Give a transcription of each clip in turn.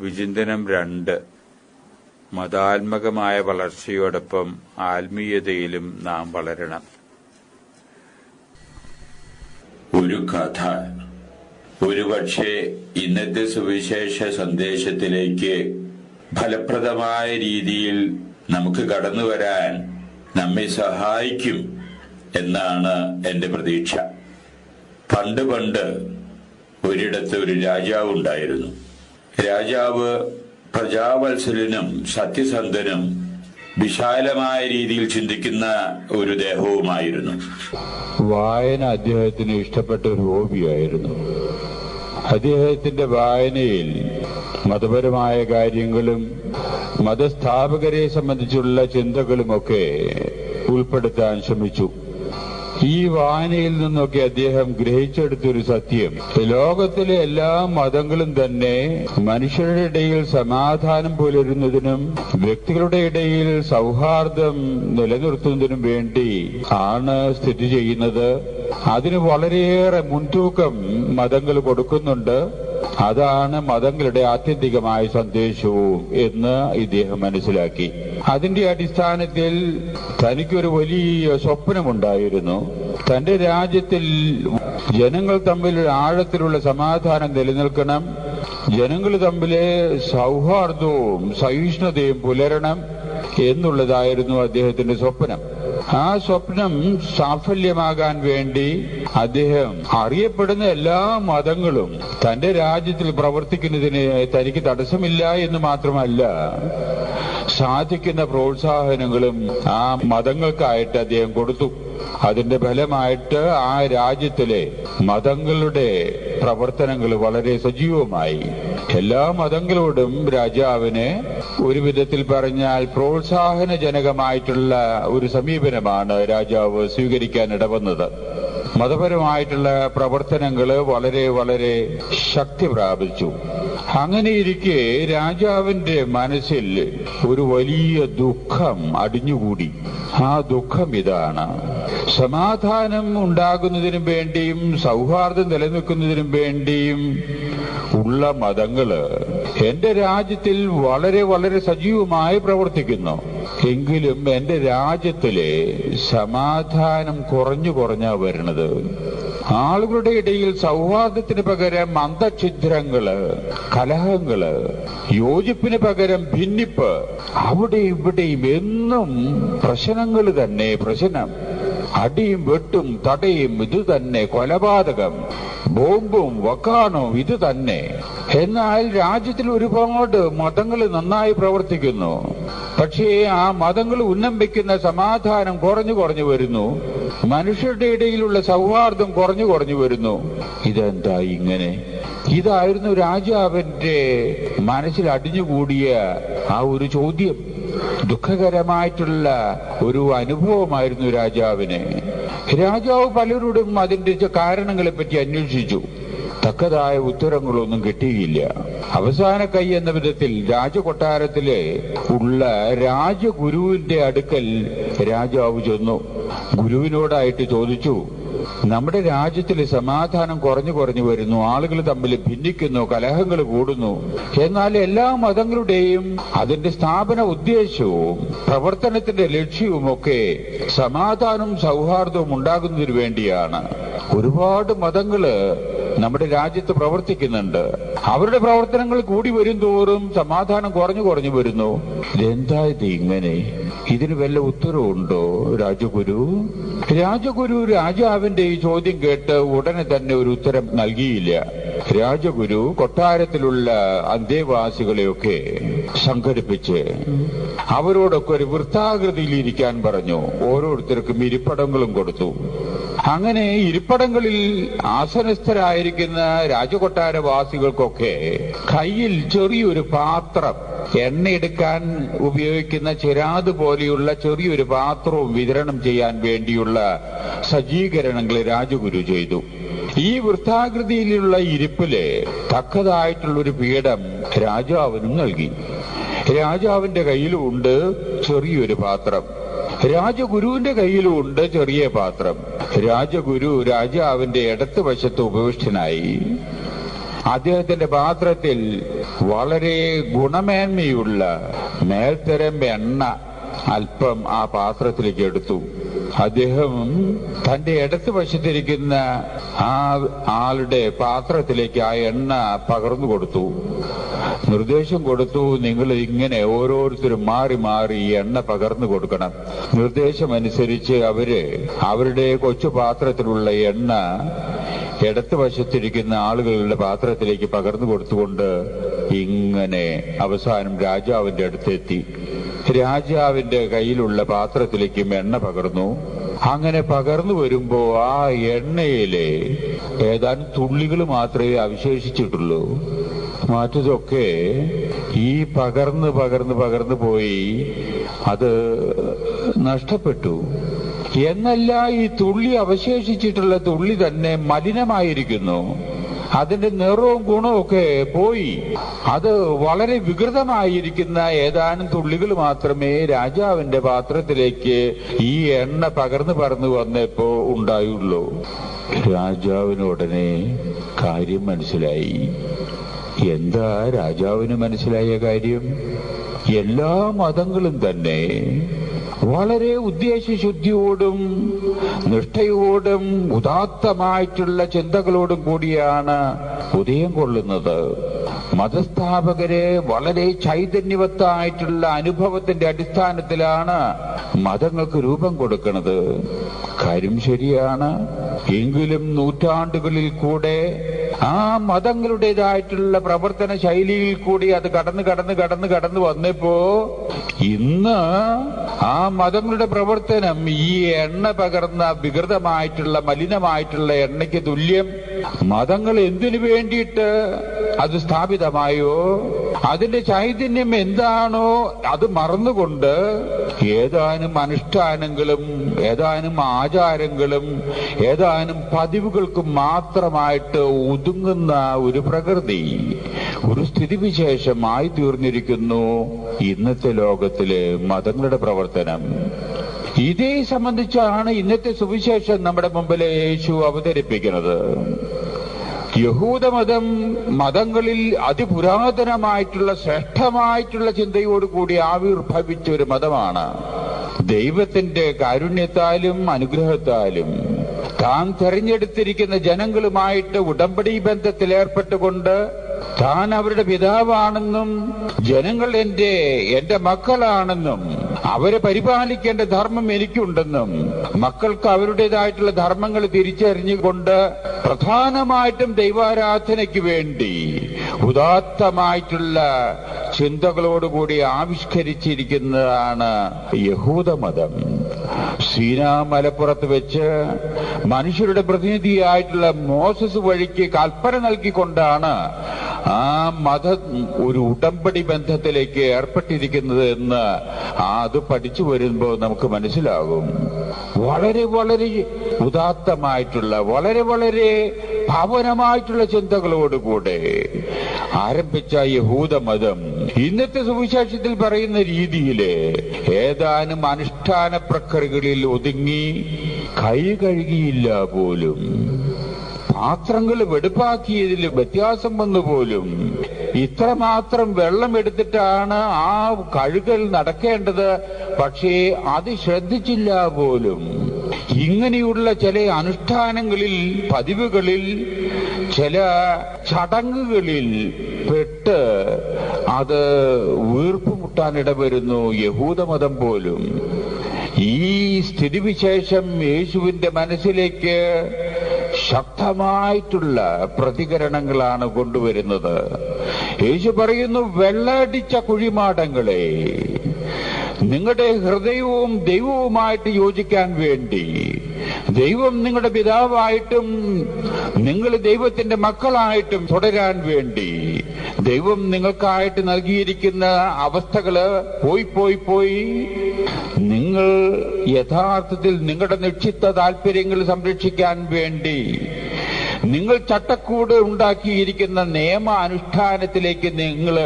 വിചിന്തനം രണ്ട്. മതാത്മകമായ വളർച്ചയോടൊപ്പം ആത്മീയതയിലും നാം വളരണം. ഒരു കഥ. ഒരുപക്ഷെ ഇന്നത്തെ സുവിശേഷ സന്ദേശത്തിലേക്ക് ഫലപ്രദമായ രീതിയിൽ നമുക്ക് കടന്നു വരാൻ നമ്മെ സഹായിക്കും എന്നാണ് എന്റെ പ്രതീക്ഷ. പണ്ട് പണ്ട് ഒരിടത്ത് ഒരു രാജാവ് ഉണ്ടായിരുന്നു. രാജാവ് പ്രജാവത്സലനും സത്യസന്ധനും വിശാലമായ രീതിയിൽ ചിന്തിക്കുന്ന ഒരു ദേഹവുമായിരുന്നു. വായന അദ്ദേഹത്തിന് ഇഷ്ടപ്പെട്ട ഒരു ഹോബിയായിരുന്നു. അദ്ദേഹത്തിന്റെ വായനയിൽ മതപരമായ കാര്യങ്ങളും മതസ്ഥാപകരെ സംബന്ധിച്ചുള്ള ചിന്തകളുമൊക്കെ ഉൾപ്പെടുത്താൻ ശ്രമിച്ചു. ഈ വായനയിൽ നിന്നൊക്കെ അദ്ദേഹം ഗ്രഹിച്ചെടുത്തൊരു സത്യം. ലോകത്തിലെ എല്ലാ മതങ്ങളും തന്നെ മനുഷ്യരുടെ ഇടയിൽ സമാധാനം പുലരുന്നതിനും വ്യക്തികളുടെ ഇടയിൽ സൗഹാർദ്ദം നിലനിർത്തുന്നതിനും വേണ്ടി ആണ് സ്ഥിതി ചെയ്യുന്നത്. അതിന് വളരെയേറെ മുൻതൂക്കം മതങ്ങൾ കൊടുക്കുന്നുണ്ട്. അതാണ് മതങ്ങളുടെ ആത്യന്തികമായ സന്ദേശവും എന്ന് ഇദ്ദേഹം മനസ്സിലാക്കി. അതിന്റെ അടിസ്ഥാനത്തിൽ തനിക്കൊരു വലിയ സ്വപ്നമുണ്ടായിരുന്നു. തന്റെ രാജ്യത്തിൽ ജനങ്ങൾ തമ്മിൽ ആഴത്തിലുള്ള സമാധാനം നിലനിൽക്കണം. ജനങ്ങൾ തമ്മിലെ സൗഹാർദ്ദവും സഹിഷ്ണുതയും പുലരണം എന്നുള്ളതായിരുന്നു അദ്ദേഹത്തിന്റെ സ്വപ്നം. ആ സ്വപ്നം സാഫല്യമാകാൻ വേണ്ടി അദ്ദേഹം അറിയപ്പെടുന്ന എല്ലാ മതങ്ങളും തന്റെ രാജ്യത്തിൽ പ്രവർത്തിക്കുന്നതിന് തനിക്ക് തടസ്സമില്ല എന്ന് മാത്രമല്ല സാധിക്കുന്ന പ്രോത്സാഹനങ്ങളും ആ മതങ്ങൾക്കായിട്ട് അദ്ദേഹം കൊടുത്തു. അതിന്റെ ഫലമായിട്ട് ആ രാജ്യത്തിലെ മതങ്ങളുടെ പ്രവർത്തനങ്ങൾ വളരെ സജീവമായി. എല്ലാ മതങ്ങളോടും രാജാവിന് ഒരു വിധത്തിൽ പറഞ്ഞാൽ പ്രോത്സാഹനജനകമായിട്ടുള്ള ഒരു സമീപനമാണ് രാജാവ് സ്വീകരിക്കാൻ ഇടവന്നത്. മതപരമായിട്ടുള്ള പ്രവർത്തനങ്ങൾ വളരെ വളരെ ശക്തി പ്രാപിച്ചു. അങ്ങനെയിരിക്കെ രാജാവിന്റെ മനസ്സിൽ ഒരു വലിയ ദുഃഖം അടിഞ്ഞുകൂടി. ആ ദുഃഖം ഇതാണ്. സമാധാനം ഉണ്ടാകുന്നതിനും വേണ്ടിയും സൗഹാർദ്ദം നിലനിൽക്കുന്നതിനും വേണ്ടിയും ഉള്ള മതങ്ങൾ എന്റെ രാജ്യത്തിൽ വളരെ വളരെ സജീവമായി പ്രവർത്തിക്കുന്നു. എങ്കിലും എന്റെ രാജ്യത്തിലെ സമാധാനം കുറഞ്ഞു കുറഞ്ഞാ വരുന്നത്. ആളുകളുടെ ഇടയിൽ സൗഹാർദ്ദത്തിന് പകരം അന്തഛിദ്രങ്ങൾ കലഹങ്ങൾ യോജിപ്പിന് പകരം ഭിന്നിപ്പ് അവിടെ ഇവിടെയും എന്നും പ്രശ്നങ്ങൾ തന്നെ പ്രശ്നം. അടിയും വെട്ടും തടയും ഇത് തന്നെ കൊലപാതകം. ബോംബും വക്കാണും ഇത് തന്നെ. എന്നാൽ രാജ്യത്തിൽ ഒരുപാട് മതങ്ങൾ നന്നായി പ്രവർത്തിക്കുന്നു. പക്ഷേ ആ മതങ്ങൾ ഉന്നം വെക്കുന്ന സമാധാനം കുറഞ്ഞു കുറഞ്ഞു വരുന്നു. മനുഷ്യരുടെ ഇടയിലുള്ള സൗഹാർദ്ദം കുറഞ്ഞു കുറഞ്ഞു വരുന്നു. ഇതെന്താ ഇങ്ങനെ? ഇതായിരുന്നു രാജാവിന്റെ മനസ്സിൽ അടിഞ്ഞുകൂടിയ ആ ഒരു ചോദ്യം. ദുഃഖകരമായിട്ടുള്ള ഒരു അനുഭവമായിരുന്നു രാജാവിന്. രാജാവ് പലരോടും അതിന്റെ കാരണങ്ങളെ പറ്റി അന്വേഷിച്ചു. തക്കതായ ഉത്തരങ്ങളൊന്നും കിട്ടിയില്ല. അവസാന കൈ എന്ന വിധത്തിൽ രാജകൊട്ടാരത്തിലെ ഉള്ള രാജഗുരുവിന്റെ അടുക്കൽ രാജാവ് ചെന്നു. ഗുരുവിനോടായിട്ട് ചോദിച്ചു നമ്മുടെ രാജ്യത്തിൽ സമാധാനം കുറഞ്ഞു കുറഞ്ഞു വരുന്നു ആളുകൾ തമ്മിൽ ഭിന്നിക്കുന്നു കലഹങ്ങൾ കൂടുന്നു. എന്നാൽ എല്ലാ മതങ്ങളുടെയും അതിന്റെ സ്ഥാപന ഉദ്ദേശവും പ്രവർത്തനത്തിന്റെ ലക്ഷ്യവുമൊക്കെ സമാധാനവും സൗഹാർദ്ദവും ഉണ്ടാകുന്നതിന് വേണ്ടിയാണ്. ഒരുപാട് മതങ്ങൾ നമ്മുടെ രാജ്യത്ത് പ്രവർത്തിക്കുന്നുണ്ട്. അവരുടെ പ്രവർത്തനങ്ങൾ കൂടി വരും തോറും സമാധാനം കുറഞ്ഞു കുറഞ്ഞു വരുന്നു. ഇതെന്താ ഇത് ഇങ്ങനെ? ഇതിന് വല്ല ഉത്തരവുണ്ടോ രാജഗുരു? രാജഗുരു രാജാവിന്റെ ഈ ചോദ്യം കേട്ട് ഉടനെ തന്നെ ഒരു ഉത്തരം നൽകിയില്ല. രാജഗുരു കൊട്ടാരത്തിലുള്ള അന്തേവാസികളെയൊക്കെ സംഘടിപ്പിച്ച് അവരോടൊക്കെ ഒരു വൃത്താകൃതിയിൽ ഇരിക്കാൻ പറഞ്ഞു. ഓരോരുത്തർക്കും ഇരിപ്പടങ്ങളും കൊടുത്തു. അങ്ങനെ ഇരിപ്പടങ്ങളിൽ ആസനസ്ഥരായിരിക്കുന്ന രാജകൊട്ടാരവാസികൾക്കൊക്കെ കയ്യിൽ ചെറിയൊരു പാത്രം എണ്ണയെടുക്കാൻ ഉപയോഗിക്കുന്ന ചിരാത് പോലെയുള്ള ചെറിയൊരു പാത്രവും വിതരണം ചെയ്യാൻ വേണ്ടിയുള്ള സജ്ജീകരണങ്ങൾ രാജഗുരു ചെയ്തു. ഈ വൃത്താകൃതിയിലുള്ള ഇരിപ്പിൽ തക്കതായിട്ടുള്ളൊരു പീഠം രാജാവിനും നൽകി. രാജാവിന്റെ കയ്യിലുമുണ്ട് ചെറിയൊരു പാത്രം. രാജഗുരുവിന്റെ കയ്യിലുണ്ട് ചെറിയ പാത്രം. രാജഗുരു രാജാവിന്റെ ഇടത്ത് വശത്ത് ഉപവിഷ്ടനായി അദ്ദേഹത്തിന്റെ പാത്രത്തിൽ വളരെ ഗുണമേന്മയുള്ള മേൽത്തരം എണ്ണ അല്പം ആ പാത്രത്തിലേക്ക് എടുത്തു. അദ്ദേഹം തന്റെ ഇടത്ത് വശത്തിരിക്കുന്ന ആ ആളുടെ പാത്രത്തിലേക്ക് ആ എണ്ണ പകർന്നു കൊടുത്തു. നിർദ്ദേശം കൊടുത്തു. നിങ്ങൾ ഇങ്ങനെ ഓരോരുത്തരും മാറി മാറി ഈ എണ്ണ പകർന്നു കൊടുക്കണം. നിർദ്ദേശം അനുസരിച്ച് അവർ അവരുടെ കൊച്ചു പാത്രത്തിലുള്ള എണ്ണ ഇടത്ത് വശത്തിരിക്കുന്ന ആളുകളുടെ പാത്രത്തിലേക്ക് പകർന്നു കൊടുത്തുകൊണ്ട് ഇങ്ങനെ അവസാനം രാജാവിന്റെ അടുത്തെത്തി. രാജാവിന്റെ കയ്യിലുള്ള പാത്രത്തിലേക്കും എണ്ണ പകർന്നു. അങ്ങനെ പകർന്നു വരുമ്പോ ആ എണ്ണയിലെ ഏതാനും തുള്ളികൾ മാത്രമേ അവശേഷിച്ചിട്ടുള്ളൂ. മറ്റതൊക്കെ ഈ പകർന്ന് പകർന്ന് പകർന്ന് പോയി അത് നഷ്ടപ്പെട്ടു. എന്നല്ല ഈ തുള്ളി അവശേഷിച്ചിട്ടുള്ള തുള്ളി തന്നെ മലിനമായിരിക്കുന്നു. അതിന്റെ നിറവും ഗുണവും ഒക്കെ പോയി. അത് വളരെ വികൃതമായിരിക്കുന്ന ഏതാനും തുള്ളികൾ മാത്രമേ രാജാവിന്റെ പാത്രത്തിലേക്ക് ഈ എണ്ണ പകർന്നു പറന്നു വന്നപ്പോ ഉണ്ടായുള്ളൂ. രാജാവിനുടനെ കാര്യം മനസ്സിലായി. എന്താ രാജാവിന് മനസ്സിലായ കാര്യം? എല്ലാ മതങ്ങളും തന്നെ വളരെ ഉദ്ദേശശുദ്ധിയോടും നിഷ്ഠയോടും ഉദാത്തമായിട്ടുള്ള ചിന്തകളോടും കൂടിയാണ് ഉദയം കൊള്ളുന്നത്. മതസ്ഥാപകരെ വളരെ ചൈതന്യവത്തായിട്ടുള്ള അനുഭവത്തിന്റെ അടിസ്ഥാനത്തിലാണ് മതങ്ങൾക്ക് രൂപം കൊടുക്കുന്നത്. കാര്യം ശരിയാണ്. എങ്കിലും നൂറ്റാണ്ടുകളിൽ കൂടെ ആ മതങ്ങളുടേതായിട്ടുള്ള പ്രവർത്തന ശൈലിയിൽ കൂടി അത് കടന്ന് കടന്ന് കടന്ന് കടന്ന് വന്നപ്പോ ഇന്ന് ആ മതങ്ങളുടെ പ്രവർത്തനം ഈ എണ്ണ പകർന്ന വികൃതമായിട്ടുള്ള മലിനമായിട്ടുള്ള എണ്ണയ്ക്ക് തുല്യം. മതങ്ങൾ എന്തിനു വേണ്ടിയിട്ട് അത് സ്ഥാപിതമായോ? അതിന്റെ ചൈതന്യം എന്താണോ അത് മറന്നുകൊണ്ട് ഏതാനും അനുഷ്ഠാനങ്ങളും ഏതാനും ആചാരങ്ങളും ഏതാനും പതിവുകൾക്ക് മാത്രമായിട്ട് ഒതുങ്ങുന്ന ഒരു പ്രകൃതി ഒരു സ്ഥിതിവിശേഷമായി തീർന്നിരിക്കുന്നു ഇന്നത്തെ ലോകത്തിലെ മതങ്ങളുടെ പ്രവർത്തനം. ഇതേ സംബന്ധിച്ചാണ് ഇന്നത്തെ സുവിശേഷം നമ്മുടെ മുമ്പിലെ യേശു അവതരിപ്പിക്കുന്നത്. യഹൂദമതം മതങ്ങളിൽ അതിപുരാതനമായിട്ടുള്ള ശ്രേഷ്ഠമായിട്ടുള്ള ചിന്തയോടുകൂടി ആവിർഭവിച്ച ഒരു മതമാണ്. ദൈവത്തിന്റെ കാരുണ്യത്താലും അനുഗ്രഹത്താലും താൻ തെരഞ്ഞെടുത്തിരിക്കുന്ന ജനങ്ങളുമായിട്ട് ഉടമ്പടി ബന്ധത്തിൽ ഏർപ്പെട്ടുകൊണ്ട് താൻ അവരുടെ പിതാവാണെന്നും ജനങ്ങൾ എന്റെ എന്റെ മക്കളാണെന്നും അവരെ പരിപാലിക്കേണ്ട ധർമ്മം എനിക്കുണ്ടെന്നും മക്കൾക്ക് അവരുടേതായിട്ടുള്ള ധർമ്മങ്ങൾ തിരിച്ചറിഞ്ഞുകൊണ്ട് പ്രധാനമായിട്ടും ദൈവാരാധനയ്ക്ക് വേണ്ടി ഉദാത്തമായിട്ടുള്ള ചിന്തകളോടുകൂടി ആവിഷ്കരിച്ചിരിക്കുന്നതാണ് യഹൂദമതം സീനാ മലപ്പുറത്ത് വെച്ച് മനുഷ്യരുടെ പ്രതിനിധിയായിട്ടുള്ള മോസസ് വഴിക്ക് കൽപ്പന നൽകിക്കൊണ്ടാണ് ആ മത ഒരു ഉടമ്പടി ബന്ധത്തിലേക്ക് ഏർപ്പെട്ടിരിക്കുന്നത് എന്ന് അത് പഠിച്ചു വരുമ്പോൾ നമുക്ക് മനസ്സിലാകും. വളരെ വളരെ ഉദാത്തമായിട്ടുള്ള വളരെ വളരെ ഭവനമായിട്ടുള്ള ചിന്തകളോടുകൂടെ ആരംഭിച്ച യഹൂദ മതം ഇന്നത്തെ സുവിശേഷത്തിൽ പറയുന്ന രീതിയിൽ ഏതാനും അനുഷ്ഠാന പ്രക്രിയകളിൽ ഒതുങ്ങി കൈ കഴുകിയില്ല പോലും. പാത്രങ്ങൾ വെടുപ്പാക്കിയതിൽ വ്യത്യാസം വന്നു പോലും ഇത്രമാത്രം വെള്ളം എടുത്തിട്ടാണ് ആ കഴുകൽ നടക്കേണ്ടത്. പക്ഷേ അത് ശ്രദ്ധിച്ചില്ല പോലും. ഇങ്ങനെയുള്ള ചില അനുഷ്ഠാനങ്ങളിൽ പതിവുകളിൽ ചില ചടങ്ങുകളിൽ പെട്ട് അത് വീർപ്പുമുട്ടാനിടവരുന്നു യഹൂദമതം പോലും. ഈ സ്ഥിതിവിശേഷം യേശുവിന്റെ മനസ്സിലേക്ക് ശക്തമായിട്ടുള്ള പ്രതികരണങ്ങളാണ് കൊണ്ടുവരുന്നത്. യേശു പറയുന്നു വെള്ളടിച്ച കുഴിമാടങ്ങളെ നിങ്ങളുടെ ഹൃദയവും ദൈവവുമായിട്ട് യോജിക്കാൻ വേണ്ടി ദൈവം നിങ്ങളുടെ പിതാവായിട്ടും നിങ്ങൾ ദൈവത്തിന്റെ മക്കളായിട്ടും തുടരാൻ വേണ്ടി ദൈവം നിങ്ങൾക്കായിട്ട് നൽകിയിരിക്കുന്ന അവസ്ഥകൾ പോയി പോയി പോയി നിങ്ങൾ യഥാർത്ഥത്തിൽ നിങ്ങളുടെ നിക്ഷിപ്ത താല്പര്യങ്ങൾ സംരക്ഷിക്കാൻ വേണ്ടി നിങ്ങൾ ചട്ടക്കൂട് ഉണ്ടാക്കിയിരിക്കുന്ന നിയമ അനുഷ്ഠാനത്തിലേക്ക് നിങ്ങൾ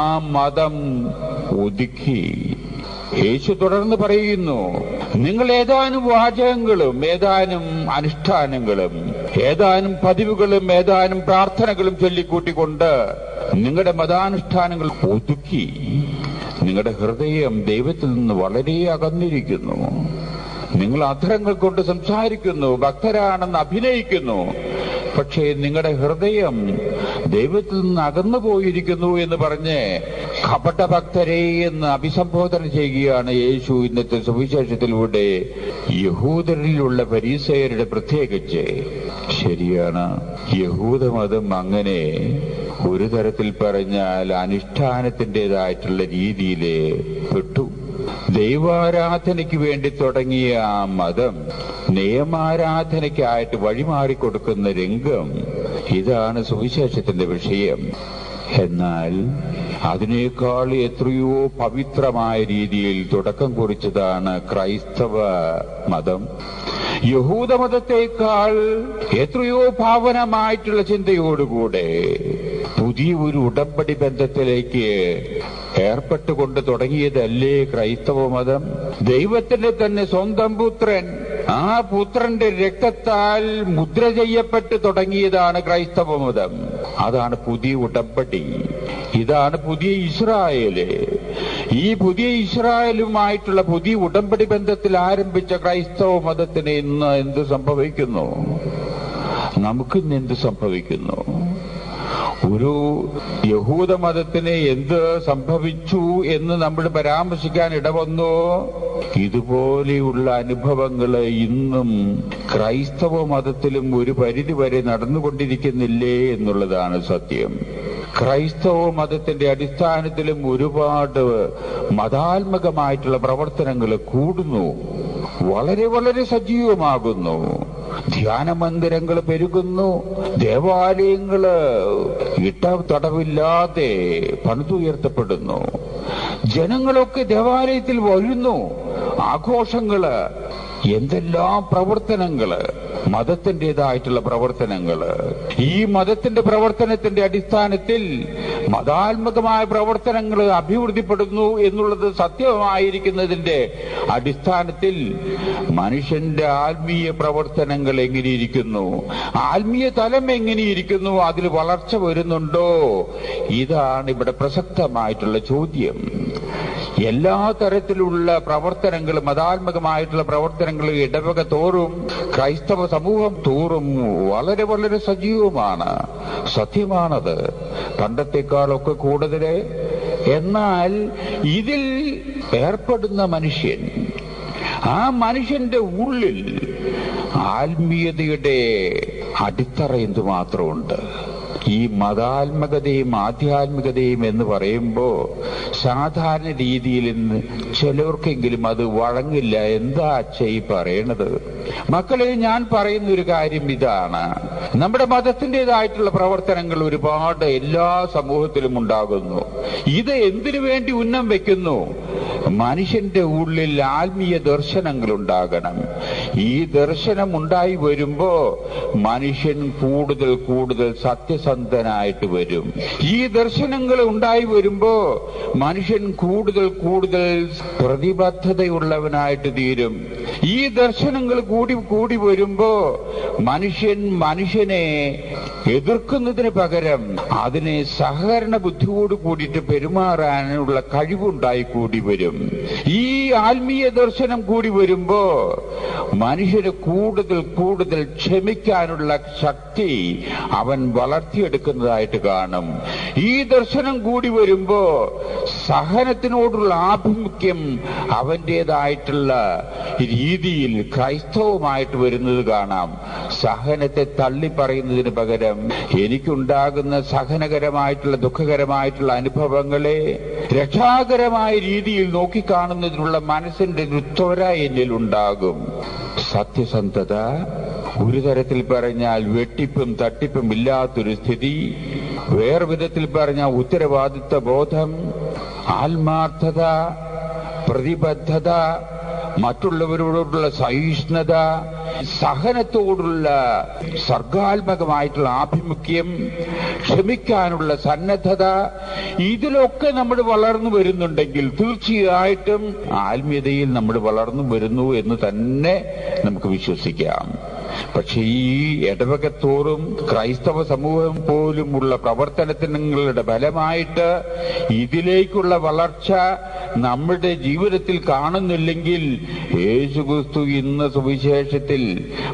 ആ മതം ഒതുക്കി. യേശു തുടർന്ന് പറയുന്നു നിങ്ങൾ ഏതാനും വാചകങ്ങളും ഏതാനും അനുഷ്ഠാനങ്ങളും ഏതാനും പതിവുകളും ഏതാനും പ്രാർത്ഥനകളും ചൊല്ലിക്കൂട്ടിക്കൊണ്ട് നിങ്ങളുടെ മതാനുഷ്ഠാനങ്ങൾ ഒതുക്കി. നിങ്ങളുടെ ഹൃദയം ദൈവത്തിൽ നിന്ന് വളരെ അകന്നിരിക്കുന്നു. നിങ്ങൾ അധരങ്ങൾ കൊണ്ട് സംസാരിക്കുന്നു ഭക്തരാണെന്ന് അഭിനയിക്കുന്നു. പക്ഷേ നിങ്ങളുടെ ഹൃദയം ദൈവത്തിൽ നിന്ന് അകന്നു പോയിരിക്കുന്നു എന്ന് പറഞ്ഞ് കപട ഭക്തരെ എന്ന് അഭിസംബോധന ചെയ്യുകയാണ് യേശു ഇന്നത്തെ സുവിശേഷത്തിലൂടെ. യഹൂദരിലുള്ള പരീസയരുടെ പ്രത്യേകിച്ച് ശരിയാണ് യഹൂദമതം അങ്ങനെ ഒരു തരത്തിൽ പറഞ്ഞാൽ അനുഷ്ഠാനത്തിന്റെതായിട്ടുള്ള രീതിയിലെ പെട്ടു. ദൈവാരാധനയ്ക്ക് വേണ്ടി തുടങ്ങിയ ആ മതം നിയമാരാധനയ്ക്കായിട്ട് വഴിമാറിക്കൊടുക്കുന്ന രംഗം ഇതാണ് സുവിശേഷത്തിന്റെ വിഷയം. എന്നാൽ അതിനേക്കാൾ എത്രയോ പവിത്രമായ രീതിയിൽ തുടക്കം കുറിച്ചതാണ് ക്രൈസ്തവ മതം. യഹൂദമതത്തേക്കാൾ എത്രയോ ഭാവനമായിട്ടുള്ള ചിന്തയോടുകൂടെ പുതിയ ഒരു ഉടമ്പടി ബന്ധത്തിലേക്ക് ഏർപ്പെട്ടുകൊണ്ട് തുടങ്ങിയതല്ലേ ക്രൈസ്തവ മതം? ദൈവത്തിന്റെ തന്നെ സ്വന്തം പുത്രൻ ആ പുത്രന്റെ രക്തത്താൽ മുദ്ര ചെയ്യപ്പെട്ട് തുടങ്ങിയതാണ് ക്രൈസ്തവ മതം. അതാണ് പുതിയ ഉടമ്പടി. ഇതാണ് പുതിയ ഇസ്രായേൽ. ഈ പുതിയ ഇസ്രായേലുമായിട്ടുള്ള പുതിയ ഉടമ്പടി ബന്ധത്തിൽ ആരംഭിച്ച ക്രൈസ്തവ മതത്തിന് ഇന്ന് എന്ത് സംഭവിക്കുന്നു? നമുക്കിന്ന് എന്ത് സംഭവിക്കുന്നു? ഒരു യഹൂദ മതത്തിന് എന്ത് സംഭവിച്ചു എന്ന് നമ്മൾ പരാമർശിക്കാൻ ഇടവന്നോ? ഇതുപോലെയുള്ള അനുഭവങ്ങൾ ഇന്നും ക്രൈസ്തവ മതത്തിലും ഒരു പരിധിവരെ നടന്നുകൊണ്ടിരിക്കുന്നില്ലേ എന്നുള്ളതാണ് സത്യം. ക്രൈസ്തവ മതത്തിന്റെ അടിസ്ഥാനത്തിലും ഒരുപാട് മതാത്മകമായിട്ടുള്ള പ്രവർത്തനങ്ങൾ കൂടുന്നു. വളരെ വളരെ സജീവമാകുന്നു. ധ്യാനമന്ദിരങ്ങൾ പെരുകുന്നു. ദേവാലയങ്ങൾ ഇട്ട തടവില്ലാതെ പണിതുയർത്തപ്പെടുന്നു. ജനങ്ങളൊക്കെ ദേവാലയത്തിൽ വരുന്നു. ആഘോഷങ്ങൾ എന്തെല്ലാം പ്രവർത്തനങ്ങൾ മതത്തിന്റെതായിട്ടുള്ള പ്രവർത്തനങ്ങൾ? ഈ മതത്തിന്റെ പ്രവർത്തനത്തിന്റെ അടിസ്ഥാനത്തിൽ മതാത്മകമായ പ്രവർത്തനങ്ങൾ അഭിവൃദ്ധിപ്പെടുന്നു എന്നുള്ളത് സത്യമായിരിക്കുന്നതിന്റെ അടിസ്ഥാനത്തിൽ മനുഷ്യന്റെ ആത്മീയ പ്രവർത്തനങ്ങൾ എങ്ങനെയിരിക്കുന്നു? ആത്മീയ തലം എങ്ങനെയിരിക്കുന്നു? അതിൽ വളർച്ച വരുന്നുണ്ടോ? ഇതാണ് ഇവിടെ പ്രസക്തമായിട്ടുള്ള ചോദ്യം. എല്ലാ തരത്തിലുള്ള പ്രവർത്തനങ്ങളും മതാത്മകമായിട്ടുള്ള പ്രവർത്തനങ്ങൾ ഇടവക തോറും ക്രൈസ്തവ സമൂഹം തോറും വളരെ വളരെ സജീവമാണ് സത്യമാണത്. പണ്ടത്തെക്കാളൊക്കെ കൂടുതൽ എന്നാൽ ഇതിൽ ഏർപ്പെടുന്ന മനുഷ്യൻ ആ മനുഷ്യന്റെ ഉള്ളിൽ ആത്മീയതയുടെ അടിത്തറ എന്തുമാത്രമുണ്ട്? ഈ മതാത്മകതയും ആധ്യാത്മികതയും എന്ന് പറയുമ്പോൾ സാധാരണ രീതിയിൽ ഇന്ന് ചിലർക്കെങ്കിലും അത് വഴങ്ങില്ല. എന്താ അച്ഛ ഈ പറയണത്? മക്കളെ ഞാൻ പറയുന്ന ഒരു കാര്യം ഇതാണ്. നമ്മുടെ മതത്തിന്റെതായിട്ടുള്ള പ്രവർത്തനങ്ങൾ ഒരുപാട് എല്ലാ സമൂഹത്തിലും ഉണ്ടാകുന്നു. ഇത് എന്തിനു വേണ്ടി ഉന്നം വെക്കുന്നു? മനുഷ്യന്റെ ഉള്ളിൽ ആത്മീയ ദർശനങ്ങൾ ഉണ്ടാകണം. ഈ ദർശനം ഉണ്ടായി വരുമ്പോ മനുഷ്യൻ കൂടുതൽ കൂടുതൽ സത്യസന്ധനായിട്ട് വരും. ഈ ദർശനങ്ങൾ ഉണ്ടായി വരുമ്പോ മനുഷ്യൻ കൂടുതൽ കൂടുതൽ പ്രതിബദ്ധതയുള്ളവനായിട്ട് തീരും. ഈ ദർശനങ്ങൾ കൂടി കൂടി വരുമ്പോ മനുഷ്യൻ മനുഷ്യനെ എതിർക്കുന്നതിന് പകരം അതിനെ സഹകരണ ബുദ്ധിയോട് കൂടിയിട്ട് പെരുമാറാനുള്ള കഴിവുണ്ടായി കൂടി വരും. ഈ ആത്മീയ ദർശനം കൂടി വരുമ്പോ മനുഷ്യന് കൂടുതൽ കൂടുതൽ ക്ഷമിക്കാനുള്ള ശക്തി അവൻ വളർത്തിയെടുക്കുന്നതായിട്ട് കാണും. ഈ ദർശനം കൂടി വരുമ്പോ സഹനത്തിനോടുള്ള ആഭിമുഖ്യം അവന്റേതായിട്ടുള്ള രീതിയിൽ ക്രൈസ്തവമായിട്ട് വരുന്നത് കാണാം. സഹനത്തെ തള്ളി പറയുന്നതിന് പകരം എനിക്കുണ്ടാകുന്ന സഹനകരമായിട്ടുള്ള ദുഃഖകരമായിട്ടുള്ള അനുഭവങ്ങളെ രക്ഷാകരമായ രീതിയിൽ നോക്കിക്കാണുന്നതിനുള്ള മനസ്സിന്റെ ഒരു ത്വര എന്നിൽ ഉണ്ടാകും. സത്യസന്ധത ഒരു തരത്തിൽ പറഞ്ഞാൽ വെട്ടിപ്പും തട്ടിപ്പും ഇല്ലാത്തൊരു സ്ഥിതി വേറെ വിധത്തിൽ പറഞ്ഞാൽ ഉത്തരവാദിത്വ ബോധം ആത്മാർത്ഥത പ്രതിബദ്ധത മറ്റുള്ളവരോടുള്ള സഹിഷ്ണുത സഹനത്തോടുള്ള സർഗാത്മകമായിട്ടുള്ള ആഭിമുഖ്യം ക്ഷമിക്കാനുള്ള സന്നദ്ധത ഇതിലൊക്കെ നമ്മൾ വളർന്നു വരുന്നുണ്ടെങ്കിൽ തീർച്ചയായിട്ടും ആത്മീയതയിൽ നമ്മൾ വളർന്നു വരുന്നു എന്ന് തന്നെ നമുക്ക് വിശ്വസിക്കാം. പക്ഷെ ഈ ഇടവകത്തോറും ക്രൈസ്തവ സമൂഹം പോലുമുള്ള പ്രവർത്തനത്തിനങ്ങളുടെ ഫലമായിട്ട് ഇതിലേക്കുള്ള വളർച്ച നമ്മുടെ ജീവിതത്തിൽ കാണുന്നില്ലെങ്കിൽ യേശുക്രിസ്തു ഇന്ന് സുവിശേഷത്തിൽ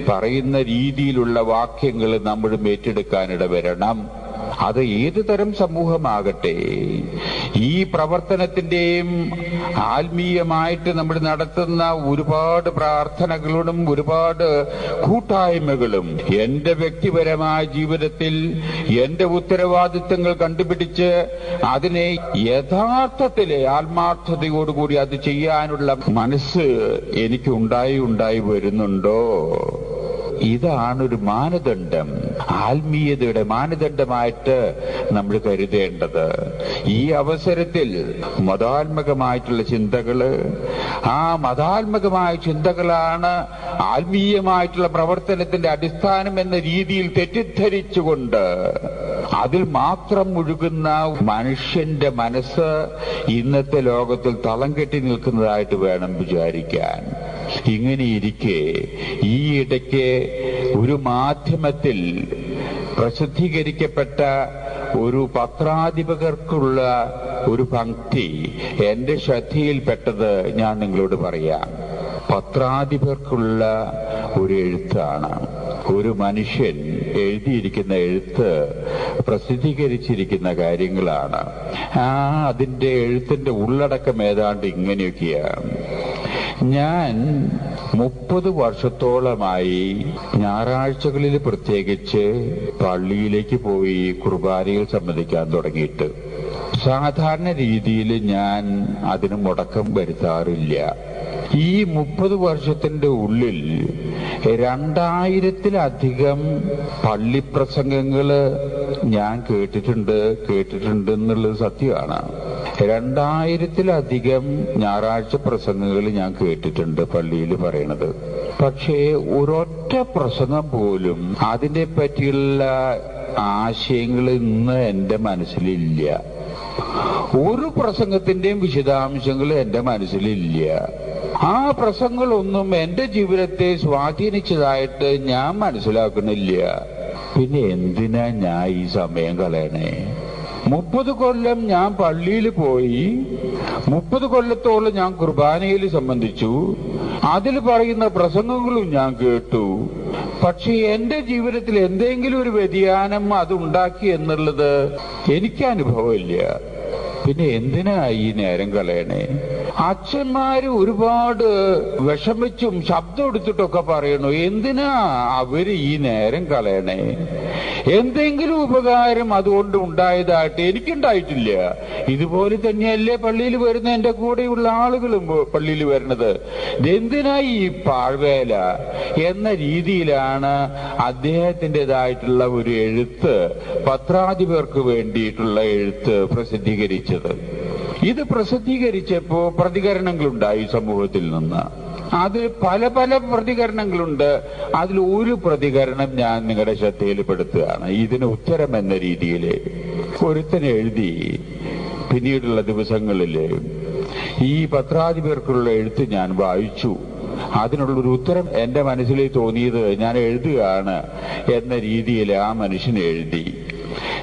പറയുന്ന രീതിയിലുള്ള വാക്യങ്ങൾ നമ്മൾ ഏറ്റെടുക്കാനിട വരണം അത് ഏതു തരം സമൂഹമാകട്ടെ? ഈ പ്രവർത്തനത്തിന്റെയും ആത്മീയമായിട്ട് നമ്മൾ നടത്തുന്ന ഒരുപാട് പ്രാർത്ഥനകളും ഒരുപാട് കൂട്ടായ്മകളും എന്റെ വ്യക്തിപരമായ ജീവിതത്തിൽ എന്റെ ഉത്തരവാദിത്തങ്ങൾ കണ്ടുപിടിച്ച് അതിനെ യഥാർത്ഥത്തിലെ ആത്മാർത്ഥതയോടുകൂടി അത് ചെയ്യാനുള്ള മനസ്സ് എനിക്ക് ഉണ്ടായി ഉണ്ടായി വരുന്നുണ്ടോ? ഇതാണ് ഒരു മാനദണ്ഡം. ആത്മീയതയുടെ മാനദണ്ഡമായിട്ട് നമ്മൾ കരുതേണ്ടത്. ഈ അവസരത്തിൽ മതാത്മകമായിട്ടുള്ള ചിന്തകൾ ആ മതാത്മകമായ ചിന്തകളാണ് ആത്മീയമായിട്ടുള്ള പ്രവർത്തനത്തിന്റെ അടിസ്ഥാനം എന്ന രീതിയിൽ തെറ്റിദ്ധരിച്ചുകൊണ്ട് അതിൽ മാത്രം മുഴുകുന്ന മനുഷ്യന്റെ മനസ്സ് ഇന്നത്തെ ലോകത്തിൽ തളം കെട്ടി നിൽക്കുന്നതായിട്ട് വേണം വിചാരിക്കാൻ. ഇങ്ങനെ ഇരിക്കെ ഈ ഇടയ്ക്ക് ഒരു മാധ്യമത്തിൽ പ്രസിദ്ധീകരിക്കപ്പെട്ട ഒരു പത്രാധിപകർക്കുള്ള ഒരു പങ്ക്തി എന്റെ ശ്രദ്ധയിൽപ്പെട്ടത് ഞാൻ നിങ്ങളോട് പറയാം. പത്രാധിപർക്കുള്ള ഒരു എഴുത്താണ്. ഒരു മനുഷ്യൻ എഴുതിയിരിക്കുന്ന എഴുത്ത് പ്രസിദ്ധീകരിച്ചിരിക്കുന്ന കാര്യങ്ങളാണ്. ആ അതിന്റെ എഴുത്തിന്റെ ഉള്ളടക്കം ഏതാണ്ട് ഇങ്ങനെയൊക്കെയാണ്. ഞാൻ മുപ്പത് വർഷത്തോളമായി ഞായറാഴ്ചകളിൽ പ്രത്യേകിച്ച് പള്ളിയിലേക്ക് പോയി കുർബാനയിൽ സംബന്ധിക്കാൻ തുടങ്ങിയിട്ട്. സാധാരണ രീതിയിൽ ഞാൻ അതിന് മുടക്കം വരുത്താറില്ല. ഈ മുപ്പത് വർഷത്തിന്റെ ഉള്ളിൽ രണ്ടായിരത്തിലധികം പള്ളിപ്രസംഗങ്ങൾ ഞാൻ കേട്ടിട്ടുണ്ട് കേട്ടിട്ടുണ്ട് എന്നുള്ളത് സത്യമാണ്. രണ്ടായിരത്തിലധികം ഞായറാഴ്ച പ്രസംഗങ്ങൾ ഞാൻ കേട്ടിട്ടുണ്ട് പള്ളിയിൽ പറയണത്. പക്ഷേ ഒരൊറ്റ പ്രസംഗം പോലും അതിനെ പറ്റിയുള്ള ആശയങ്ങൾ ഇന്ന് എന്റെ മനസ്സിലില്ല. ഒരു പ്രസംഗത്തിന്റെയും വിശദാംശങ്ങൾ എന്റെ മനസ്സിലില്ല. ആ പ്രസംഗങ്ങളൊന്നും എന്റെ ജീവിതത്തെ സ്വാധീനിച്ചതായിട്ട് ഞാൻ മനസ്സിലാക്കുന്നില്ല. പിന്നെ എന്തിനാ ഞാൻ ഈ സമയം കളയണേ? മുപ്പത് കൊല്ലം ഞാൻ പള്ളിയിൽ പോയി മുപ്പത് കൊല്ലത്തോളം ഞാൻ കുർബാനയിൽ സംബന്ധിച്ചു. അതിൽ പറയുന്ന പ്രസംഗങ്ങളും ഞാൻ കേട്ടു. പക്ഷെ എന്റെ ജീവിതത്തിൽ എന്തെങ്കിലും ഒരു വ്യതിയാനം അതുണ്ടാക്കി എന്നുള്ളത് എനിക്ക് അനുഭവമില്ല. പിന്നെ എന്തിനാ ഈ നേരം കളയണേ? അച്ഛന്മാര് ഒരുപാട് വിഷമിച്ചും ശബ്ദം എടുത്തിട്ടൊക്കെ പറയണു എന്തിനാ അവർ ഈ നേരം കളയണേ? എന്തെങ്കിലും ഉപകാരം അതുകൊണ്ട് ഉണ്ടായതായിട്ട് എനിക്കുണ്ടായിട്ടില്ല. ഇതുപോലെ തന്നെയല്ലേ പള്ളിയിൽ വരുന്ന എന്റെ കൂടെയുള്ള ആളുകളും പള്ളിയിൽ വരുന്നത്. എന്തിനാ ഈ പാഴ്വേല എന്ന രീതിയിലാണ് അദ്ദേഹത്തിന്റെതായിട്ടുള്ള ഒരു എഴുത്ത് പത്രാധിപർക്ക് വേണ്ടിയിട്ടുള്ള എഴുത്ത് പ്രസിദ്ധീകരിച്ചത്. ഇത് പ്രസിദ്ധീകരിച്ചപ്പോ പ്രതികരണങ്ങളുണ്ടായി സമൂഹത്തിൽ നിന്ന്. അത് പല പല പ്രതികരണങ്ങളുണ്ട്. അതിൽ ഒരു പ്രതികരണം ഞാൻ നിങ്ങളുടെ ശ്രദ്ധയിൽപ്പെടുത്തുകയാണ്. ഇതിന് ഉത്തരം എന്ന രീതിയിൽ ഒരുത്തൻ എഴുതി പിന്നീടുള്ള ദിവസങ്ങളിൽ ഈ പത്രാധിപർക്കുള്ള എഴുത്ത് ഞാൻ വായിച്ചു. അതിനുള്ളൊരു ഉത്തരം എന്റെ മനസ്സിൽ തോന്നിയത് ഞാൻ എഴുതുകയാണ് എന്ന രീതിയിൽ ആ മനുഷ്യൻ എഴുതി.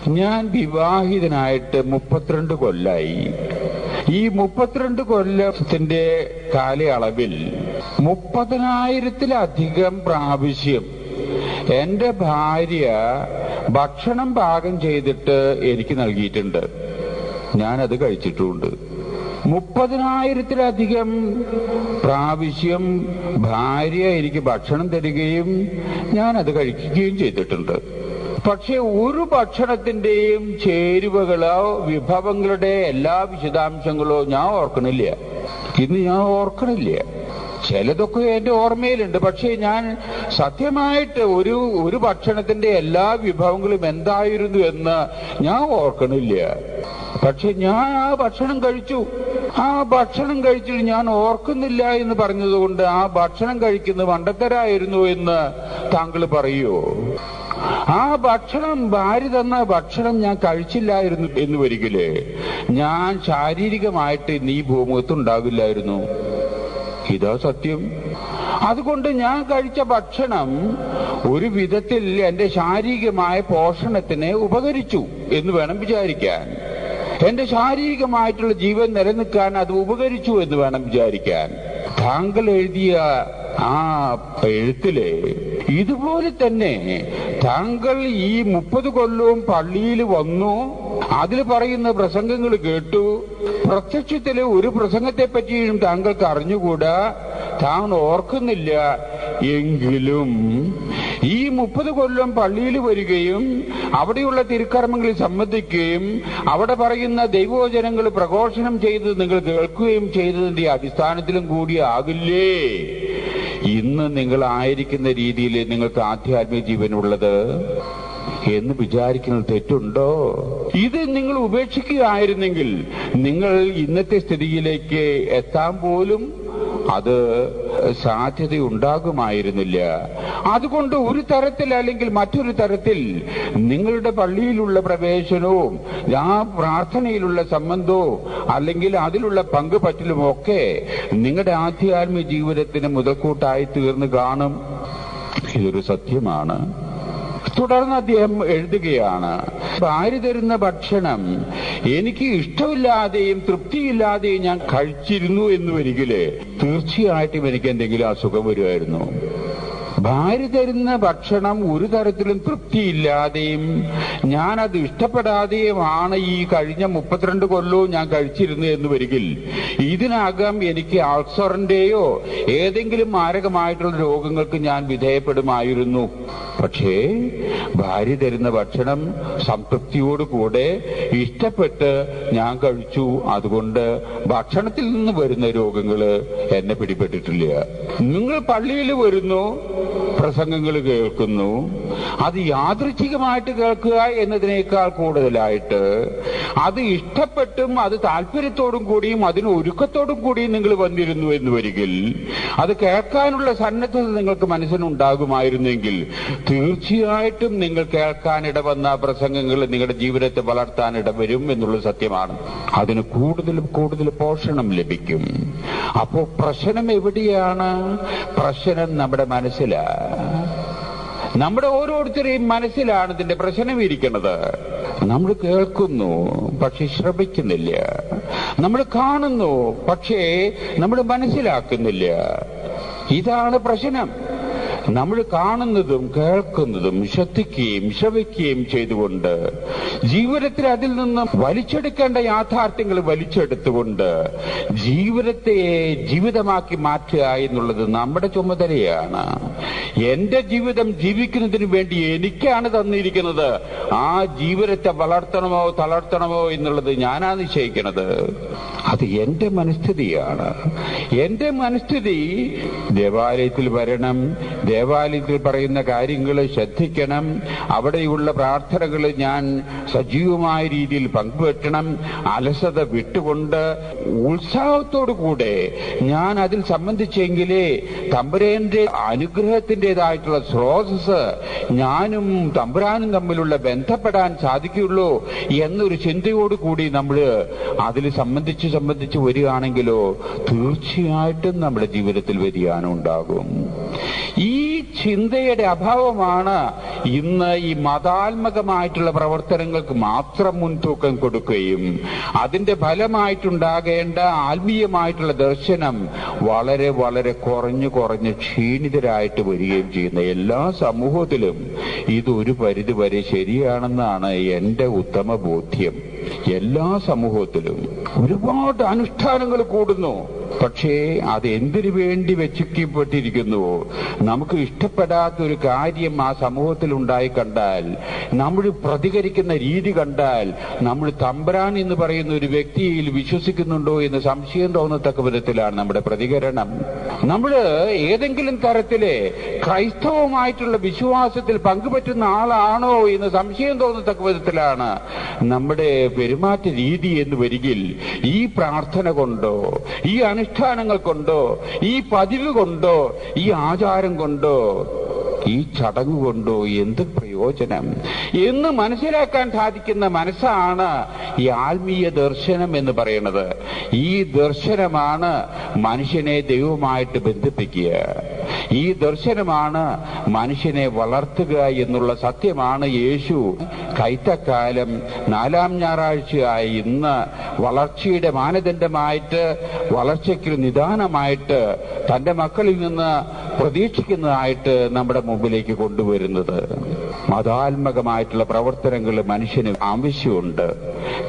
ഞാൻ വിവാഹിതനായിട്ട് മുപ്പത്തിരണ്ട് കൊല്ലായി. ഈ മുപ്പത്തിരണ്ട് കൊല്ലത്തിന്റെ കാലയളവിൽ മുപ്പതിനായിരത്തിലധികം പ്രാവശ്യം എന്റെ ഭാര്യ ഭക്ഷണം പാകം ചെയ്തിട്ട് എനിക്ക് നൽകിയിട്ടുണ്ട്. ഞാനത് കഴിച്ചിട്ടുമുണ്ട് മുപ്പതിനായിരത്തിലധികം പ്രാവശ്യം ഭാര്യ എനിക്ക് ഭക്ഷണം തരികയും ഞാൻ അത് കഴിക്കുകയും ചെയ്തിട്ടുണ്ട്. പക്ഷെ ഒരു ഭക്ഷണത്തിന്റെയും ചേരുവകളോ വിഭവങ്ങളുടെ എല്ലാ വിശദാംശങ്ങളോ ഞാൻ ഓർക്കണില്ല. ഇന്ന് ഞാൻ ഓർക്കണില്ല. ചിലതൊക്കെ എന്റെ ഓർമ്മയിലുണ്ട്. പക്ഷേ ഞാൻ സത്യമായിട്ട് ഒരു ഒരു ഭക്ഷണത്തിന്റെ എല്ലാ വിഭവങ്ങളും എന്തായിരുന്നു എന്ന് ഞാൻ ഓർക്കണില്ല. പക്ഷെ ഞാൻ ആ ഭക്ഷണം കഴിച്ചു. ആ ഭക്ഷണം കഴിച്ചിട്ട് ഞാൻ ഓർക്കുന്നില്ല എന്ന് പറഞ്ഞതുകൊണ്ട് ആ ഭക്ഷണം കഴിക്കുന്നത് മണ്ടത്തരായിരുന്നു എന്ന് താങ്കൾ പറയുമോ ആ ഭക്ഷണം ഭാര്യ തന്ന ഭക്ഷണം ഞാൻ കഴിച്ചില്ലായിരുന്നു എന്ന് വരികിലേ ഞാൻ ശാരീരികമായിട്ട് നീ ഭൂമുഖത്ത് ഉണ്ടാകില്ലായിരുന്നു ഇതാ സത്യം. അതുകൊണ്ട് ഞാൻ കഴിച്ച ഭക്ഷണം ഒരു വിധത്തിൽ എന്റെ ശാരീരികമായ പോഷണത്തിന് ഉപകരിച്ചു എന്ന് വേണം വിചാരിക്കാൻ. എന്റെ ശാരീരികമായിട്ടുള്ള ജീവൻ നിലനിൽക്കാൻ അത് ഉപകരിച്ചു എന്ന് വേണം വിചാരിക്കാൻ. താങ്കൾ എഴുതിയ ആ എഴുത്തിൽ ഇതുപോലെ തന്നെ താങ്കൾ ഈ മുപ്പത് കൊല്ലവും പള്ളിയിൽ വന്നു അതിൽ പറയുന്ന പ്രസംഗങ്ങൾ കേട്ടു. പ്രത്യക്ഷത്തിൽ ഒരു പ്രസംഗത്തെ പറ്റിയും താങ്കൾക്ക് അറിഞ്ഞുകൂടാ. താങ്കൾ ഓർക്കുന്നില്ല. എങ്കിലും ഈ മുപ്പത് കൊല്ലം പള്ളിയിൽ വരികയും അവിടെയുള്ള തിരുക്കർമ്മങ്ങളിൽ സംബന്ധിക്കുകയും അവിടെ പറയുന്ന ദൈവവചനങ്ങൾ പ്രഘോഷണം ചെയ്ത് നിങ്ങൾ കേൾക്കുകയും ചെയ്തതിന്റെ അടിസ്ഥാനത്തിലും കൂടി ആകില്ലേ? ഇന്ന് നിങ്ങൾ ആയിരിക്കുന്ന രീതിയിൽ നിങ്ങൾക്ക് ആധ്യാത്മിക ജീവനുള്ളത് എന്ന് വിചാരിക്കുന്നത് തെറ്റുണ്ടോ? ഇത് നിങ്ങൾ ഉപേക്ഷിക്കുകയായിരുന്നെങ്കിൽ നിങ്ങൾ ഇന്നത്തെ സ്ഥിതിയിലേക്ക് എത്താൻ പോലും അത് സാധ്യത ഉണ്ടാകുമായിരുന്നില്ല അതുകൊണ്ട് ഒരു തരത്തിൽ അല്ലെങ്കിൽ മറ്റൊരു തരത്തിൽ നിങ്ങളുടെ പള്ളിയിലുള്ള പ്രവേശനവും ആ പ്രാർത്ഥനയിലുള്ള സംബന്ധവും അല്ലെങ്കിൽ അതിലുള്ള പങ്ക് ഒക്കെ നിങ്ങളുടെ ആധ്യാത്മിക ജീവിതത്തിന് മുതൽക്കൂട്ടായി തീർന്നു കാണും. ഇതൊരു സത്യമാണ്. തുടർന്ന് അദ്ദേഹം എഴുതുകയാണ് ഭാര്യ തരുന്ന ഭക്ഷണം എനിക്ക് ഇഷ്ടമില്ലാതെയും തൃപ്തിയില്ലാതെയും ഞാൻ കഴിച്ചിരുന്നു എന്ന് വരികിൽ തീർച്ചയായിട്ടും എനിക്ക് എന്തെങ്കിലും അസുഖം വരുമായിരുന്നു. ഭാര്യ തരുന്ന ഭക്ഷണം ഒരു തരത്തിലും തൃപ്തിയില്ലാതെയും ഞാനത് ഇഷ്ടപ്പെടാതെയുമാണ് ഈ കഴിഞ്ഞ മുപ്പത്തിരണ്ട് കൊല്ലവും ഞാൻ കഴിച്ചിരുന്നു എന്ന് വരികിൽ. ഇതിനകം എനിക്ക് അൾസറിന്റെയോ ഏതെങ്കിലും മാരകമായിട്ടുള്ള രോഗങ്ങൾക്ക് ഞാൻ വിധേയപ്പെടുമായിരുന്നു. പക്ഷേ ഭാര്യ തരുന്ന ഭക്ഷണം സംതൃപ്തിയോടുകൂടെ ഇഷ്ടപ്പെട്ട് ഞാൻ കഴിച്ചു. അതുകൊണ്ട് ഭക്ഷണത്തിൽ നിന്ന് വരുന്ന രോഗങ്ങൾ എന്നെ പിടിപെട്ടിട്ടില്ല. നിങ്ങൾ പള്ളിയിൽ വരുന്നു പ്രസംഗങ്ങൾ കേൾക്കുന്നു. അത് യാദൃച്ഛികമായിട്ട് കേൾക്കുക എന്നതിനേക്കാൾ കൂടുതലായിട്ട് അത് ഇഷ്ടപ്പെട്ടും അത് താല്പര്യത്തോടും കൂടിയും അതിന് ഒരുക്കത്തോടും കൂടിയും നിങ്ങൾ വന്നിരുന്നു എന്ന് വരികിൽ അത് കേൾക്കാനുള്ള സന്നദ്ധത നിങ്ങൾക്ക് മനസ്സിനുണ്ടാകുമായിരുന്നെങ്കിൽ തീർച്ചയായിട്ടും നിങ്ങൾ കേൾക്കാനിട വന്ന പ്രസംഗങ്ങൾ നിങ്ങളുടെ ജീവിതത്തെ വളർത്താൻ ഇടവരും എന്നുള്ളത് സത്യമാണ്. അതിന് കൂടുതൽ കൂടുതൽ പോഷണം ലഭിക്കും. അപ്പോ പ്രശ്നം എവിടെയാണ്? പ്രശ്നം നമ്മുടെ മനസ്സിലാ നമ്മുടെ ഓരോരുത്തരെയും മനസ്സിലാണ് ഇതിന്റെ പ്രശ്നം ഇരിക്കുന്നത്. നമ്മൾ കേൾക്കുന്നു പക്ഷെ ശ്രമിക്കുന്നില്ല. നമ്മൾ കാണുന്നു പക്ഷേ നമ്മൾ മനസ്സിലാക്കുന്നില്ല. ഇതാണ് പ്രശ്നം. നമ്മൾ കാണുന്നതും കേൾക്കുന്നതും ശ്രദ്ധിക്കുകയും ശ്രവിക്കുകയും ചെയ്തുകൊണ്ട് ജീവിതത്തിൽ അതിൽ നിന്ന് വലിച്ചെടുക്കേണ്ട യാഥാർത്ഥ്യങ്ങൾ വലിച്ചെടുത്തുകൊണ്ട് ജീവിതത്തെ ജീവിതമാക്കി മാറ്റുക എന്നുള്ളത് നമ്മുടെ ചുമതലയാണ്. എന്റെ ജീവിതം ജീവിക്കുന്നതിന് വേണ്ടി എനിക്കാണ് തന്നിരിക്കുന്നത്. ആ ജീവിതത്തെ വളർത്തണമോ തളർത്തണമോ എന്നുള്ളത് ഞാനാ നിശ്ചയിക്കുന്നത്. അത് എന്റെ മനസ്ഥിതിയാണ്. എന്റെ മനസ്ഥിതി ദേവാലയത്തിൽ വരണം ദേവാലയത്തിൽ പറയുന്ന കാര്യങ്ങൾ ശ്രദ്ധിക്കണം അവിടെയുള്ള പ്രാർത്ഥനകൾ ഞാൻ സജീവമായ രീതിയിൽ പങ്കുവെക്കണം അലസത വിട്ടുകൊണ്ട് ഉത്സാഹത്തോടു കൂടെ ഞാൻ അതിൽ സംബന്ധിച്ചെങ്കിലേ തമ്പുരേന്റെ അനുഗ്രഹത്തിന്റെതായിട്ടുള്ള സ്രോതസ് ഞാനും തമ്പുരാനും തമ്മിലുള്ള ബന്ധപ്പെടാൻ സാധിക്കുള്ളൂ എന്നൊരു ചിന്തയോടുകൂടി നമ്മൾ അതിൽ സംബന്ധിച്ച് സംബന്ധിച്ച് വരികയാണെങ്കിലോ തീർച്ചയായിട്ടും നമ്മുടെ ജീവിതത്തിൽ വ്യതിയാനം ഉണ്ടാകും ഈ ചിന്തയുടെ അഭാവമാണ് ഇന്ന് ഈ മതാത്മകമായിട്ടുള്ള പ്രവർത്തനങ്ങൾക്ക് മാത്രം മുൻതൂക്കം കൊടുക്കുകയും അതിന്റെ ഫലമായിട്ടുണ്ടാകേണ്ട ആത്മീയമായിട്ടുള്ള ദർശനം വളരെ വളരെ കുറഞ്ഞു കുറഞ്ഞ് ക്ഷീണിതരായിട്ട് വരികയും ചെയ്യുന്ന എല്ലാ സമൂഹത്തിലും ഇത് ഒരു പരിധിവരെ ശരിയാണെന്നാണ് എന്റെ ഉത്തമ ബോധ്യം എല്ലാ സമൂഹത്തിലും ഒരുപാട് അനുഷ്ഠാനങ്ങൾ കൂടുന്നു. പക്ഷേ അത് എന്തിനു വേണ്ടി വെച്ചിക്കപ്പെട്ടിരിക്കുന്നുവോ? നമുക്ക് ഇഷ്ടപ്പെടാത്ത ഒരു കാര്യം ആ സമൂഹത്തിൽ ഉണ്ടായി കണ്ടാൽ നമ്മൾ പ്രതികരിക്കുന്ന രീതി കണ്ടാൽ നമ്മൾ തമ്പരാൻ എന്ന് പറയുന്ന ഒരു വ്യക്തിയിൽ വിശ്വസിക്കുന്നുണ്ടോ എന്ന് സംശയം തോന്നത്തക്ക വിധത്തിലാണ് നമ്മുടെ പ്രതികരണം. നമ്മൾ ഏതെങ്കിലും തരത്തിൽ ക്രൈസ്തവമായിട്ടുള്ള വിശ്വാസത്തിൽ പങ്കുപറ്റുന്ന ആളാണോ എന്ന് സംശയം തോന്നത്തക്ക വിധത്തിലാണ് നമ്മുടെ പെരുമാറ്റ രീതി എന്ന് വരികിൽ ഈ പ്രാർത്ഥന കൊണ്ടോ ഈ അനുഷ്ഠാനങ്ങൾ കൊണ്ടോ ഈ പതിവ് കൊണ്ടോ ഈ ആചാരം കൊണ്ടോ ഈ ചടങ്ങ് കൊണ്ടോ എന്ത് പ്രയോജനം? എന്ന് മനസ്സിലാക്കാൻ സാധിക്കുന്ന മനസ്സാണ് ഈ ആത്മീയ ദർശനം എന്ന് പറയുന്നത്. ഈ ദർശനമാണ് മനുഷ്യനെ ദൈവമായിട്ട് ബന്ധിപ്പിക്കുക. ഈ ദർശനമാണ് മനുഷ്യനെ വളർത്തുക എന്നുള്ള സത്യമാണ് യേശു കൈത്തക്കാലം നാലാം ഞായറാഴ്ചയായ ഇന്ന് വളർച്ചയുടെ മാനദണ്ഡമായിട്ട് വളർച്ചയ്ക്ക് നിദാനമായിട്ട് തന്റെ മക്കളിൽ നിന്ന് പ്രതീക്ഷിക്കുന്നതായിട്ട് നമ്മുടെ മുമ്പിലേക്ക് കൊണ്ടുവരുന്നത്. മതാത്മകമായിട്ടുള്ള പ്രവർത്തനങ്ങൾ മനുഷ്യന് ആവശ്യമുണ്ട്.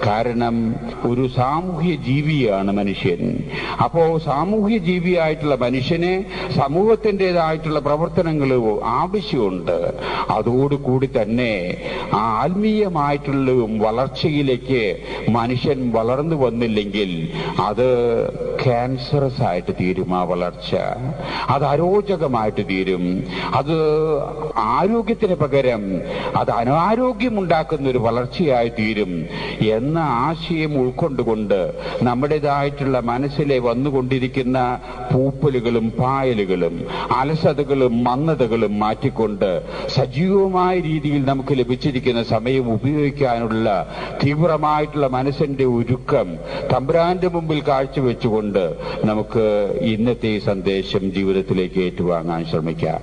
കാരണം ഒരു സാമൂഹ്യ ജീവിയാണ് മനുഷ്യൻ. അപ്പോ സാമൂഹ്യ ജീവിയായിട്ടുള്ള മനുഷ്യന് സമൂഹത്തിന്റെതായിട്ടുള്ള പ്രവർത്തനങ്ങൾ ആവശ്യമുണ്ട്. അതോടുകൂടി തന്നെ ആ ആത്മീയമായിട്ടുള്ള വളർച്ചയിലേക്ക് മനുഷ്യൻ വളർന്നു വന്നില്ലെങ്കിൽ അത് ക്യാൻസറസ് ആയിട്ട് തീരും ആ വളർച്ച. അത് അരോചകമായിട്ട് തീരും. അത് ആരോഗ്യത്തിന് പകരം അത് അനാരോഗ്യമുണ്ടാക്കുന്ന ഒരു വളർച്ചയായി തീരും എന്ന ആശയം ഉൾക്കൊണ്ടുകൊണ്ട് നമ്മുടേതായിട്ടുള്ള മനസ്സിലെ വന്നുകൊണ്ടിരിക്കുന്ന പൂപ്പലുകളും പായലുകളും അലസതകളും മന്ദതകളും മാറ്റിക്കൊണ്ട് സജീവമായ രീതിയിൽ നമുക്ക് ലഭിച്ചിരിക്കുന്ന സമയം ഉപയോഗിക്കാനുള്ള തീവ്രമായിട്ടുള്ള മനസ്സിന്റെ ഒരുക്കം തമ്പുരാന്റെ മുമ്പിൽ കാഴ്ചവെച്ചുകൊണ്ട് നമുക്ക് ഇന്നത്തെ ഈ സന്ദേശം ജീവിതത്തിലേക്ക് ഏറ്റുവാങ്ങാൻ ശ്രമിക്കാം.